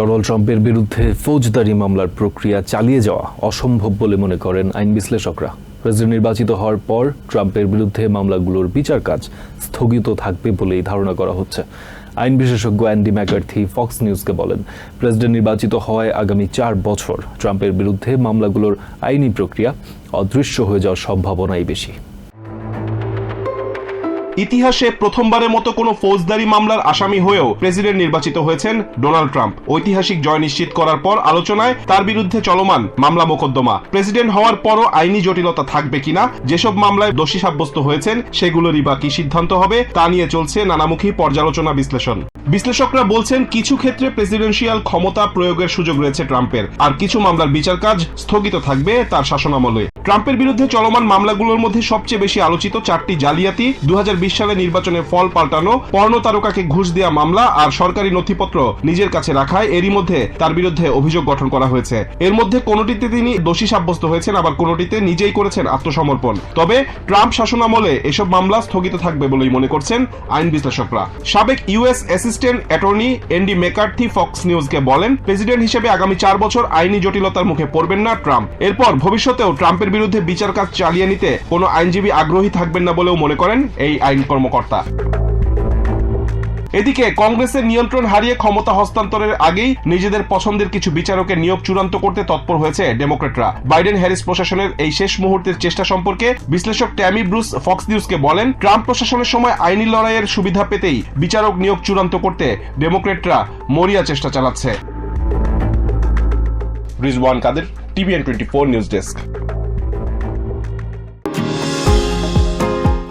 Donald ট্রাম্পের বিরুদ্ধে ফৌজদারি মামলার প্রক্রিয়া চালিয়ে যাওয়া অসম্ভব বলে মনে করেন আইন বিশ্লেষকরা। প্রেসিডেন্ট নির্বাচিত হওয়ার পর ট্রাম্পের বিরুদ্ধে মামলাগুলোর বিচার কাজ স্থগিত থাকবে বলেই ধারণা করা হচ্ছে। আইন বিশেষজ্ঞ অ্যান্ডি ম্যাকার্থি ফক্স নিউজকে বলেন প্রেসিডেন্ট নির্বাচিত হওয়ায় আগামী চার বছর ট্রাম্পের বিরুদ্ধে মামলাগুলোর আইনি প্রক্রিয়া অদৃশ্য হয়ে যাওয়ার সম্ভাবনাই বেশি। ইতিহাসে প্রথমবারের মতো কোনো ফৌজদারি মামলার আসামি হয়েও প্রেসিডেন্ট নির্বাচিত হয়েছেন ডোনাল্ড ট্রাম্প। ঐতিহাসিক জয় নিশ্চিত করার পর আলোচনায় তার বিরুদ্ধে চলমান মামলা মোকদ্দমা। প্রেসিডেন্ট হওয়ার পরও আইনি জটিলতা থাকবে কিনা যেসব মামলায় দোষী সাব্যস্ত হয়েছেন, সেগুলোরই বা কি সিদ্ধান্ত হবে, তা নিয়ে চলছে নানামুখী পর্যালোচনা বিশ্লেষণ। বিশ্লেষকরা বলছেন, কিছু ক্ষেত্রে প্রেসিডেন্সিয়াল ক্ষমতা প্রয়োগের সুযোগ রয়েছে ট্রাম্পের। আর কিছু মামলার বিচার কাজ স্থগিত থাকবে তার শাসনামলে। ট্রাম্পের বিরুদ্ধে চলমান মামলাগুলোর মধ্যে সবচেয়ে বেশি আলোচিত চারটি জালিয়াতি দু সালে নির্বাচনে ফল পাল্টানো, পর্ণ তারকাকে ঘুষ দেওয়া মামলা আর সরকারি নথিপত্র নিজের কাছে রাখায় এরই মধ্যে তার বিরুদ্ধে অভিযোগ গঠন করা হয়েছে। এর মধ্যে কোনোটিতে তিনি দোষী সাব্যস্ত হয়েছেন, আবার কোনোটিতে নিজেই করেছেন আত্মসমর্পণ। তবে ট্রাম্প শাসনামলে এসব মামলা স্থগিত থাকবে বলেই মনে করছেন আইন বিশ্লেষকরা। সাবেক US assistant attorney Andy McCarthy Fox নিউজকে বলেন, প্রেসিডেন্ট হিসেবে আগামী চার বছর আইনি জটিলতার মুখে পড়বেন না ট্রাম্প। এরপর ভবিষ্যতেও ট্রাম্পের বিরুদ্ধে বিচার কাজ চালিয়ে নিতে কোনো আইনজীবী আগ্রহী থাকবেন না বলেও মনে করেন এই আইন কর্মকর্তা। এদিকে কংগ্রেসের নিয়ন্ত্রণ হারিয়ে ক্ষমতা হস্তান্তরের আগেই নিজেদের পছন্দের কিছু বিচারকের নিয়োগ চূড়ান্ত করতে তৎপর হয়েছে ডেমোক্রেটরা। বাইডেন হ্যারিস প্রশাসনের এই শেষ মুহূর্তের চেষ্টা সম্পর্কে বিশ্লেষক ট্যামি ব্রুস ফক্স নিউজকে বলেন, ট্রাম্প প্রশাসনের সময় আইনি লড়াইয়ের সুবিধা পেতেই বিচারক নিয়োগ চূড়ান্ত করতে ডেমোক্রেটরা মরিয়া চেষ্টা চালাচ্ছে। Rizwan Kader, TVN twenty four news desk.